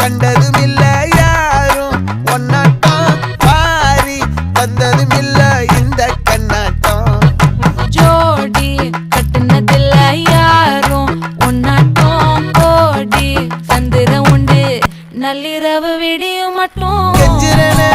கண்டதும் இல்ல யாரும் ஒன்னாட்டம் பாரி வந்ததும் இல்ல இந்த கண்ணாட்டம். ஜோடி கட்டுனதில்ல யாரும் ஒன்னாட்டம் ஓடி சந்திரம் உண்டு. நள்ளிரவு விடியும் மட்டும். கெஞ்சிரனே